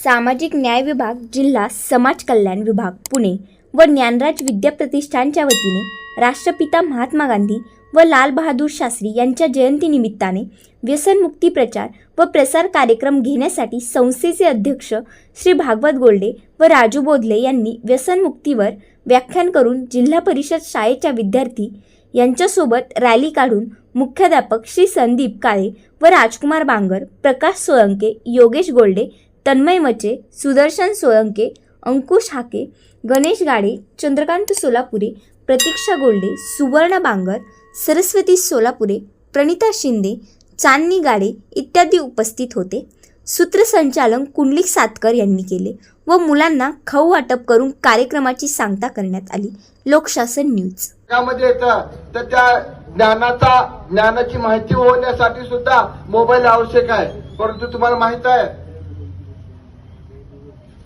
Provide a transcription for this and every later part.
सामाजिक न्याय विभाग जिल्हा समाज कल्याण विभाग पुणे व ज्ञानराज विद्या प्रतिष्ठानच्या वतीने राष्ट्रपिता महात्मा गांधी व लालबहादूर शास्त्री यांच्या जयंतीनिमित्ताने व्यसनमुक्ती प्रचार व प्रसार कार्यक्रम घेण्यासाठी संस्थेचे अध्यक्ष श्री भागवत गोल्डे व राजू बोधले यांनी व्यसनमुक्तीवर व्याख्यान करून जिल्हा परिषद शाळेच्या विद्यार्थी यांच्यासोबत रॅली काढून मुख्याध्यापक श्री संदीप काळे व राजकुमार बांगर प्रकाश सोळंके योगेश गोल्डे तन्मय मचे सुदर्शन सोळंके अंकुश हाके गणेश गाडे चंद्रकांत सोलापुरे प्रतीक्षा गोल्डे सुवर्ण बांगर सरस्वती सोलापुरे प्रणिता शिंदे चांदणी गाडे इत्यादी उपस्थित होते. सूत्रसंचालन कुंडलिक सातकर यांनी केले व मुलांना खाऊ वाटप करून कार्यक्रमाची सांगता करण्यात आली. लोकशासन न्यूज. त्यामध्ये येतं तर त्या ज्ञानाचा ज्ञानाची माहिती होण्यासाठी सुद्धा मोबाईल आवश्यक आहे. परंतु तुम्हाला माहीत आहे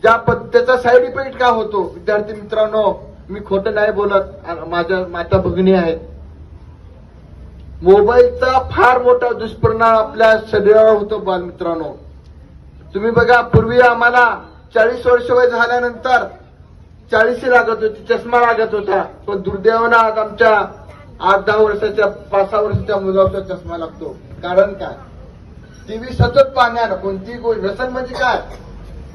ज्या त्याचा साईड इफेक्ट का होतो? विद्यार्थी मित्रांनो मी खोटं नाही बोलत. माझ्या माता भगिनी आहेत. मोबाईलचा फार मोठा दुष्परिणाम आपल्या शरीरावर होतो बालमित्रांनो तुम्ही बघा पूर्वी आम्हाला चाळीस वर्ष वय झाल्यानंतर चाळीशी लागत होती चष्मा लागत होता. पण दुर्दैवानं आज आमच्या आठ दहा वर्षाच्या पाच सहा वर्षाच्या मुलाचा चष्मा लागतो. कारण काय? टीव्ही सतत पाहण्यानं कोणतीही गोष्ट व्यसन म्हणजे काय?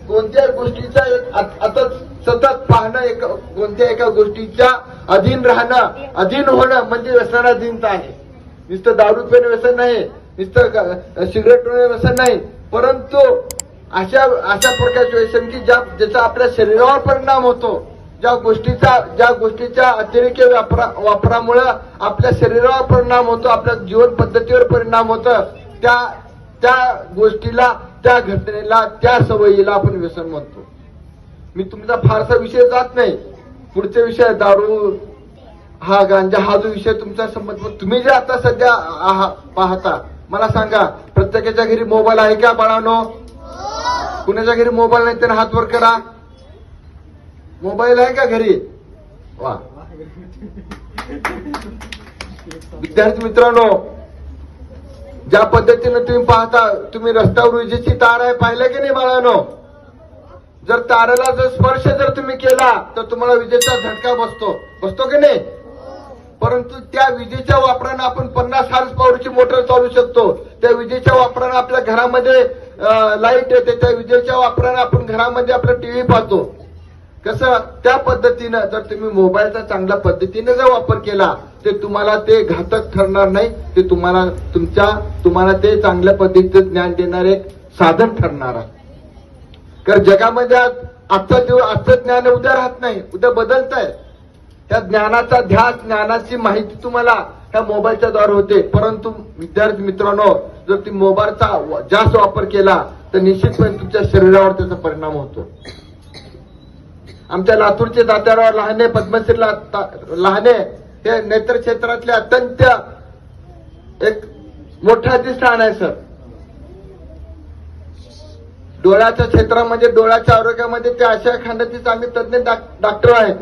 कोणत्या गोष्टीचा एक आता सतत पाहणं एक कोणत्या एका गोष्टीच्या अधीन राहणं अधीन होणं म्हणजे व्यसनाधीनता आहे. नुसतं दारू पेन व्यसन नाही नुसतं सिगरेट पिणे व्यसन नाही. परंतु अशा अशा प्रकारचे व्यसन की ज्या ज्याचा आपल्या शरीरावर परिणाम होतो. ज्या गोष्टीचा ज्या गोष्टीच्या अतिरेकी वापरा वापरामुळं आपल्या शरीरावर परिणाम होतो आपल्या जीवन पद्धतीवर परिणाम होतं. त्या त्या गोष्टीला त्या घटनेला त्या सवयीला आपण व्यसन म्हणतो. मी तुमचा फारसा विषय जात नाही. पुढचे विषय दारू हा गांजा हा जो विषय तुमचा संबंध तुम्ही जे आता सध्या आहा- पाहता मला सांगा प्रत्येकाच्या घरी मोबाईल आहे का बाळानो? कुणाच्या घरी मोबाईल नाही तर हात वर करा. मोबाईल आहे का घरी? वा. विद्यार्थी मित्रांनो ज्या पद्धतीनं तुम्ही पाहता तुम्ही रस्त्यावर विजेची तार आहे पाहिलं की नाही बाळानो? जर तारेला जर स्पर्श जर तुम्ही केला तर तुम्हाला विजेचा झटका बसतो. बसतो की नाही? परंतु त्या विजेच्या वापरानं आपण पन्नास हार्स पॉवरची मोटर चालू शकतो. त्या विजेच्या वापरानं आपल्या घरामध्ये लाइट येते. त्या विजेच्या वापरानं आपण घरामध्ये आपला टीव्ही पाहतो. कसं? त्या पद्धतीनं जर तुम्ही मोबाईलचा चांगल्या पद्धतीने जर वापर केला ते तुम्हाला ते घातक ठरणार नाही. ते तुम्हाला तुमच्या तुम्हाला ते चांगल्या पद्धतीचं ज्ञान देणारे साधन ठरणार आहे. कारण जगामध्ये आज आजचा दिवस आजचं ज्ञान उद्या राहत नाही. उद्या बदलत आहे त्या ज्ञानाचा ध्यास ज्ञानाची माहिती तुम्हाला ह्या मोबाईलच्या द्वारे होते. परंतु विद्यार्थी मित्रांनो जर तुम्ही मोबाईलचा जास्त वापर केला तर निश्चितपणे तुमच्या शरीरावर त्याचा परिणाम होतो. आमच्या लातूरचे दात्यावर लहाने पद्मश्री ला- लहाने हे नेत्र क्षेत्रातले अत्यंत एक मोठं अधिष्ठान आहे सर. डोळ्याच्या क्षेत्रामध्ये म्हणजे डोळ्याच्या आरोग्यामध्ये ते आशिया खंडाचे चांगले तज्ञ डॉक्टर आहेत.